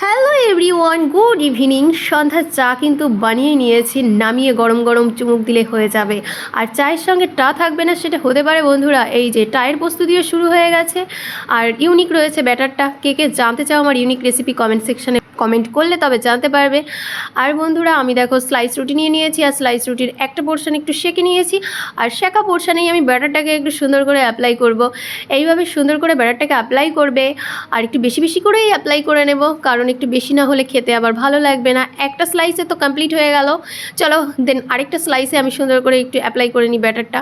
Hello everyone good evening সন্ধ্যার চা কিন্তু বানিয়ে নিয়েছি, নামিয়ে গরম গরম চুমুক দিলে হয়ে যাবে। আর চায়ের সঙ্গে টা থাকবে না, সেটা হতে পারে বন্ধুরা, এই যে টায়ের প্রস্তুতিও শুরু হয়ে গেছে। আর ইউনিক রয়েছে ব্যাটারটা। কে কে জানতে চাও আমার ইউনিক রেসিপি কমেন্ট সেকশনে কমেন্ট করলে তবে জানতে পারবে। আর বন্ধুরা, আমি দেখো স্লাইস রুটি নিয়ে নিয়েছি, আর স্লাইস রুটির একটা পোর্শন একটু সেঁকে নিয়েছি, আর শেখা পোর্শনেই আমি ব্যাটারটাকে একটু সুন্দর করে অ্যাপ্লাই করব। এইভাবে সুন্দর করে ব্যাটারটাকে অ্যাপ্লাই করবে, আর একটু বেশি বেশি করেই অ্যাপ্লাই করে নেব, কারণ একটু বেশি না হলে খেতে আবার ভালো লাগবে না। একটা স্লাইসে তো কমপ্লিট হয়ে গেল। চলো দেন আরেকটা স্লাইসে আমি সুন্দর করে একটু অ্যাপ্লাই করে নিই ব্যাটারটা।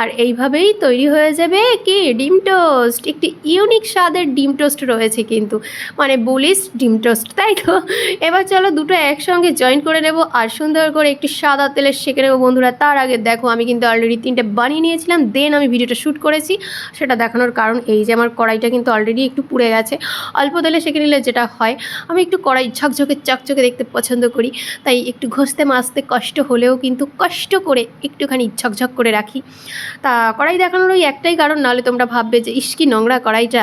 আর এইভাবেই তৈরি হয়ে যাবে কি? ডিম টোস্ট একটি ইউনিক স্বাদের ডিম টোস্ট রয়েছে কিন্তু। মানে বলিস ডিম টোস্ট তাই তো এবার চলো দুটো একসঙ্গে জয়েন করে নেব আর সুন্দর করে একটু সাদা তেলে সেঁকে নেব। বন্ধুরা, তার আগে দেখো, আমি কিন্তু অলরেডি তিনটে বানিয়ে নিয়েছিলাম দেন আমি ভিডিওটা শ্যুট করেছি। সেটা দেখানোর কারণ এই যে আমার কড়াইটা কিন্তু অলরেডি একটু পুড়ে গেছে। অল্প তেলে সেঁকে নিলে যেটা হয়, আমি একটু কড়াই ঝকঝকে চকচকে দেখতে পছন্দ করি। তাই একটু ঘষতে মাছতে কষ্ট হলেও কিন্তু কষ্ট করে একটুখানি ঝকঝক করে রাখি। তা কড়াই দেখানোর ওই একটাই কারণ, নাহলে তোমরা ভাববে যে, ইস, কি নোংরা কড়াইটা।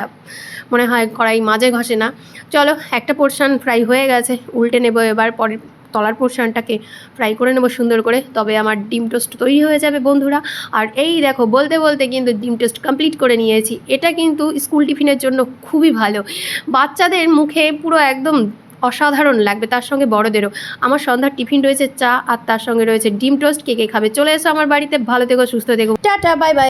মনে হয় কড়াই মাঝে ঘষে না। চলো, একটা পোর্শন ফ্রাই হয়ে গেছে, উল্টে নেব এবার, পরের তলার পোর্শনটাকে ফ্রাই করে নেব সুন্দর করে। তবে আমার ডিম টোস্ট তৈরি হয়ে যাবে, বন্ধুরা। আর এই দেখো, বলতে বলতে কিন্তু ডিম টোস্ট কমপ্লিট করে নিয়েছি। এটা কিন্তু স্কুল টিফিনের জন্য খুবই ভালো। বাচ্চাদের মুখে পুরো একদম অসাধারণ লাগবে, তার সঙ্গে বড়দেরও। আমার সন্ধ্যার টিফিন রয়েছে চা, আর তার সঙ্গে রয়েছে ডিম টোস্ট কে কে খাবে? চলে এসো আমার বাড়িতে, ভালো থেকো, সুস্থ থেকো। Tata bye bye